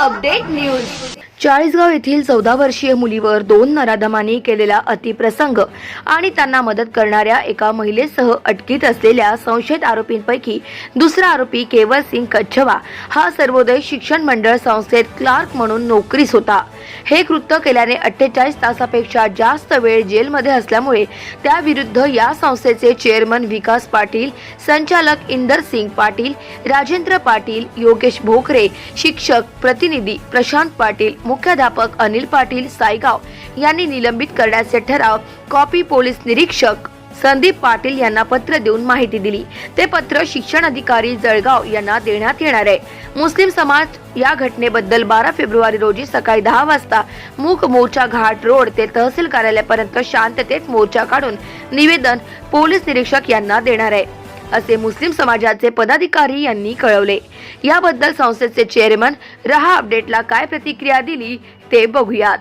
update news. Chalisgaon येथील चौदा वर्षीय मुलीवर दोन नराधमांनी केलेला अतिप्रसंग आणि त्यांना मदत करणाऱ्या एका महिलेसह अटकीत असलेल्या संशयित आरोपींपैकी दुसरा आरोपी केवल सिंग कच्छवा हा सर्वोदय शिक्षण मंडळ संस्थेत क्लार्क म्हणून नोकरीस होता. हे कृत्य केल्याने अठ्ठेचाळीस तासापेक्षा जास्त वेळ जेलमध्ये असल्यामुळे त्याविरुद्ध या संस्थेचे चेअरमन विकास पाटील संचालक इंदर सिंग पाटील राजेंद्र पाटील योगेश भोकरे शिक्षक प्रतिनिधी प्रशांत पाटील मुख्याध्यापक अनिल पाटील सायगाव यांनी निलंबित करण्याचे ठराव कॉपी पोलीस निरीक्षक संदीप पाटील यांना पत्र देऊन माहिती दिली. ते पत्र शिक्षण अधिकारी जळगाव यांना देण्यात येणार आहे. मुस्लिम समाज या घटनेबद्दल बारा फेब्रुवारी रोजी सकाळी दहा वाजता मूक मोर्चा घाट रोड ते तहसील कार्यालयापर्यंत शांततेत मोर्चा काढून निवेदन पोलीस निरीक्षक यांना देणार आहे. असे मुस्लिम समाजाचे पदाधिकारी यांनी कळवले. याबद्दल संस्थेचे चेअरमन रहा अपडेटला काय प्रतिक्रिया दिली ते बघूयात.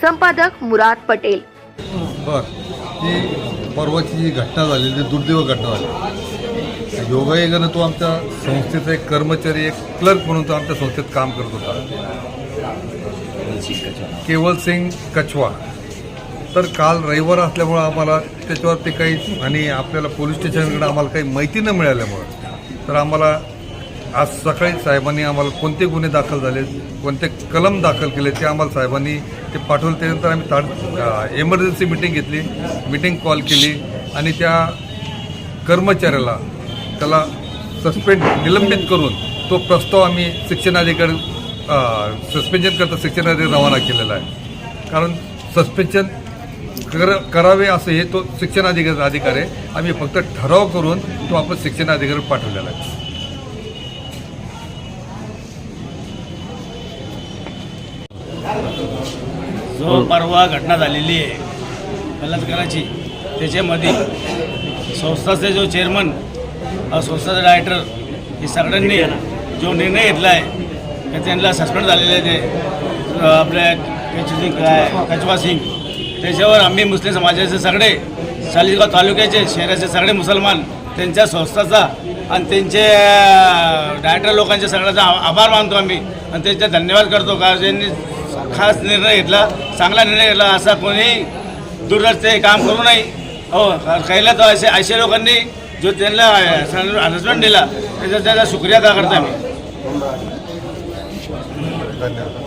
संपादक मुराद पटेल. परवाची जी घटना झाली ती दुर्दैव घटना झाली. योगायोगानं तो आमच्या संस्थेचा एक कर्मचारी एक क्लर्क म्हणून तो आमच्या संस्थेत काम करत होता. केवल सिंग कछवा. तर काल रविवार असल्यामुळं आम्हाला त्याच्यावरती काही आणि आपल्याला पोलीस स्टेशनकडे आम्हाला काही माहिती न मिळाल्यामुळं तर आम्हाला आज सकाळी साहेबांनी आम्हाला कोणते गुन्हे दाखल झाले कोणते कलम दाखल केले ते आम्हाला साहेबांनी ते पाठवलं. त्यानंतर आम्ही ताट एमर्जन्सी मिटिंग घेतली मिटिंग कॉल केली आणि त्या कर्मचाऱ्याला त्याला सस्पेंड निलंबित करून तो प्रस्ताव आम्ही शिक्षणाधिकारी सस्पेंशन करता शिक्षणाधिकारी रवाना केलेला आहे. कारण सस्पेन्शन कर करावे असं हे तो शिक्षणाधिकारी अधिकारी आहे. आम्ही फक्त ठराव करून तो आपण शिक्षणाधिकारी पाठवलेला आहे. जो परवा घटना झालेली आहे बलात्काराची त्याच्यामध्ये संस्थाचे जो चेअरमन संस्थाचा डायरेक्टर हे सगळ्यांनी जो निर्णय घेतला आहे त्यांना सस्पेंड झालेले आहे ते आपल्या काय कचवा सिंग त्याच्यावर आम्ही मुस्लिम समाजाचे सगळे चाळीसगाव तालुक्याचे शहराचे सगळे मुसलमान त्यांच्या संस्थाचा आणि त्यांचे डायरेक्टर लोकांच्या सगळ्याचा आभार मानतो आम्ही. आणि त्यांचा धन्यवाद करतो का ज्यांनी खास निर्णय घेतला चांगला निर्णय घेतला असा कोणी दुर्लक्ष काम करू नये. हो कैला तर असे असे लोकांनी जो त्यांना हॅरसमेंट दिला त्याचा त्याचा शुक्रिया अदा करतो आम्ही. धन्यवाद.